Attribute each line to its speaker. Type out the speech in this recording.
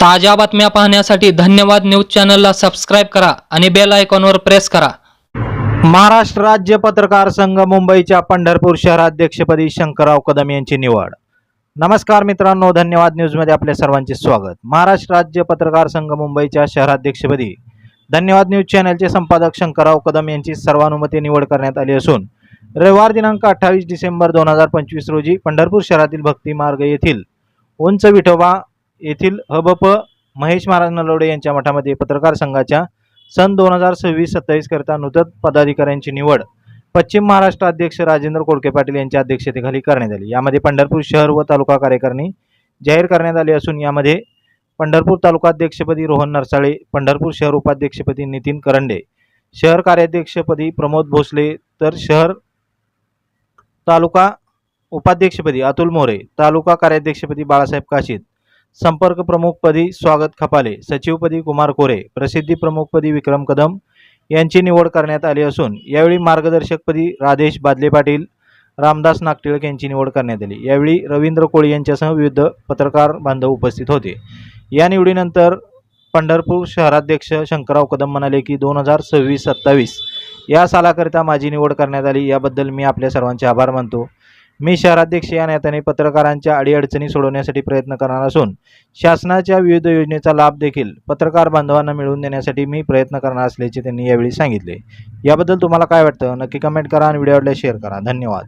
Speaker 1: ताज्या बातम्या पाहण्यासाठी धन्यवाद न्यूज चॅनलला सबस्क्राईब करा आणि बेल आयकॉनवर प्रेस करा.
Speaker 2: महाराष्ट्र राज्य पत्रकार संघ मुंबईच्या पंढरपूर शहराध्यक्षपदी शंकरराव कदम यांची निवड. नमस्कार मित्रांनो धन्यवाद न्यूजमध्ये आपल्या सर्वांचे स्वागत. महाराष्ट्र राज्य पत्रकार संघ मुंबईच्या शहराध्यक्षपदी धन्यवाद न्यूज चॅनलचे संपादक शंकरराव कदम यांची सर्वानुमते निवड करण्यात आली असून रविवार दिनांक अठ्ठावीस डिसेंबर दोन हजार पंचवीस रोजी पंढरपूर शहरातील भक्ती मार्ग येथील उंच विठोबा येथील हबप महेश महाराज नलवडे यांच्या मठामध्ये पत्रकार संघाच्या सन दोन हजार सव्वीस सत्तावीस करता नूतन पदाधिकाऱ्यांची निवड पश्चिम महाराष्ट्र अध्यक्ष राजेंद्र कोळके पाटील यांच्या अध्यक्षतेखाली करण्यात आली. यामध्ये पंढरपूर शहर व तालुका कार्यकारिणी जाहीर करण्यात आली असून यामध्ये पंढरपूर तालुका अध्यक्षपदी रोहन नरसाळे पंढरपूर शहर उपाध्यक्षपदी नितीन करंडे शहर कार्याध्यक्षपदी प्रमोद भोसले तर शहर तालुका उपाध्यक्षपदी अतुल मोरे तालुका कार्याध्यक्षपदी बाळासाहेब काशीद संपर्क प्रमुखपदी स्वागत खपाले. सचिवपदी कुमार कोरे. प्रसिद्धी प्रमुखपदी विक्रम कदम यांची निवड करण्यात आली असून यावेळी मार्गदर्शकपदी राधेश बादले पाटील रामदास नागटिळक यांची निवड करण्यात आली. यावेळी रवींद्र कोळी यांच्यासह विविध पत्रकार बांधव उपस्थित होते. या निवडीनंतर पंढरपूर शहराध्यक्ष शंकरराव कदम म्हणाले की दोन हजार सव्वीस सत्तावीस या सालाकरिता माझी निवड करण्यात आली. याबद्दल मी आपल्या सर्वांचे आभार मानतो. मी शहराध्यक्ष या नात्याने पत्रकारांच्या अडीअडचणी सोडवण्यासाठी प्रयत्न करणार असून शासनाच्या विविध योजनेचा लाभ देखील पत्रकार बांधवांना मिळवून देण्यासाठी मी प्रयत्न करणार असल्याचे त्यांनी यावेळी सांगितले. याबद्दल तुम्हाला काय वाटतं? नक्की कमेंट करा आणि व्हिडिओ आवडल्यास शेअर करा. धन्यवाद.